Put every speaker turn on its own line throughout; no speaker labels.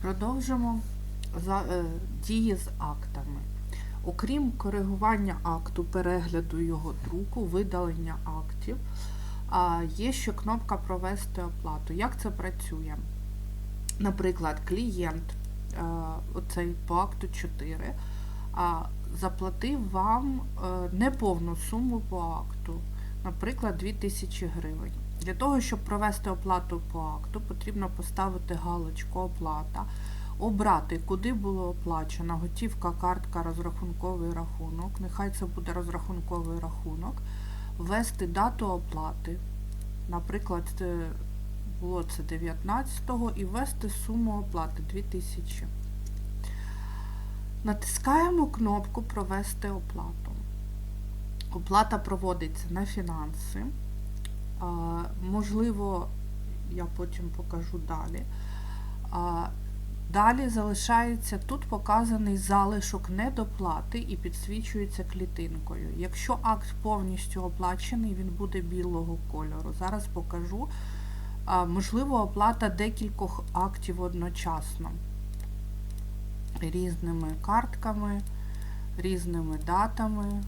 Продовжимо е, дії з актами. Окрім коригування акту, перегляду його друку, видалення актів, є ще кнопка Провести оплату. Як це працює? Наприклад, клієнт, е, оцей по акту 4, а, заплатив вам е, неповну суму по акту, наприклад, 2000 гривень. Для того, щоб провести оплату по акту, потрібно поставити галочку Оплата, обрати, куди було оплачено, готівка, картка, розрахунковий рахунок. Нехай це буде розрахунковий рахунок, ввести дату оплати. Наприклад, було це 19-го і ввести суму оплати 2000. Натискаємо кнопку Провести оплату. Оплата проводиться на фінанси. Можливо, я потім покажу далі. Далі залишається тут показаний залишок недоплати і підсвічується клітинкою. Якщо акт повністю оплачений, він буде білого кольору. Зараз покажу. Можливо, оплата декількох актів одночасно. Різними картками, різними датами.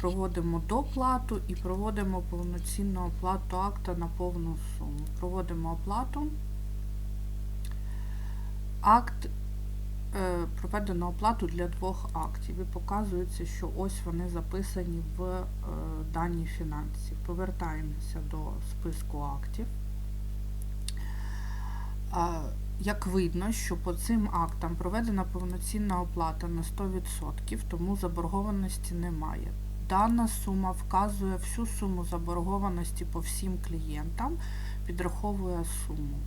Проводимо доплату і проводимо повноцінну оплату акта на повну суму. Проводимо оплату. Акт е, проведено оплату для двох актів. І показується, що ось вони записані в е, дані фінансів. Повертаємося до списку актів. Як видно, що по цим актам проведена повноцінна оплата на 100%, тому заборгованості немає. Дана сума вказує всю суму заборгованості по всім клієнтам, підраховує суму.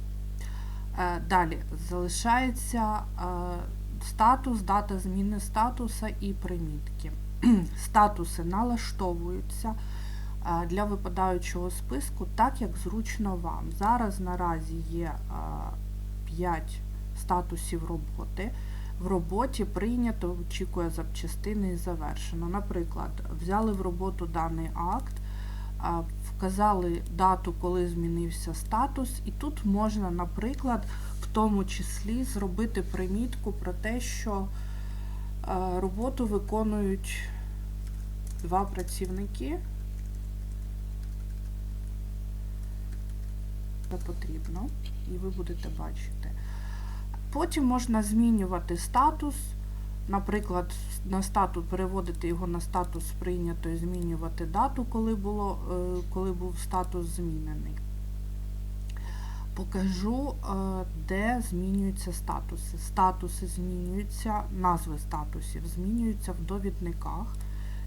Е, Далі залишається е, статус, дата зміни статуса і примітки. Статуси налаштовуються е, для випадаючого списку так, як зручно вам. Зараз наразі є 5 статусів роботи. В роботі прийнято, очікує запчастини і завершено. Наприклад, взяли в роботу даний акт, вказали дату, коли змінився статус, і тут можна, наприклад, в тому числі зробити примітку про те, що роботу виконують два працівники. Це потрібно, і ви будете бачити. Потім можна змінювати статус, наприклад, на статус переводити його на статус прийнято і змінювати дату, коли, було, е, коли був статус змінений. Покажу, е, де змінюються статуси. Статуси змінюються, назви статусів змінюються в довідниках.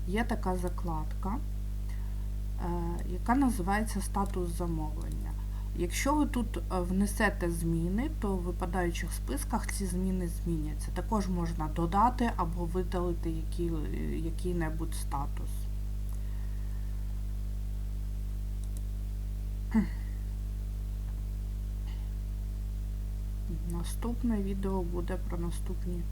Є така закладка, е, яка називається статус замовлення. Якщо ви тут е, внесете зміни, то в випадаючих списках ці зміни зміняться. Також можна додати або видалити який, який-небудь статус. Наступне відео буде про наступні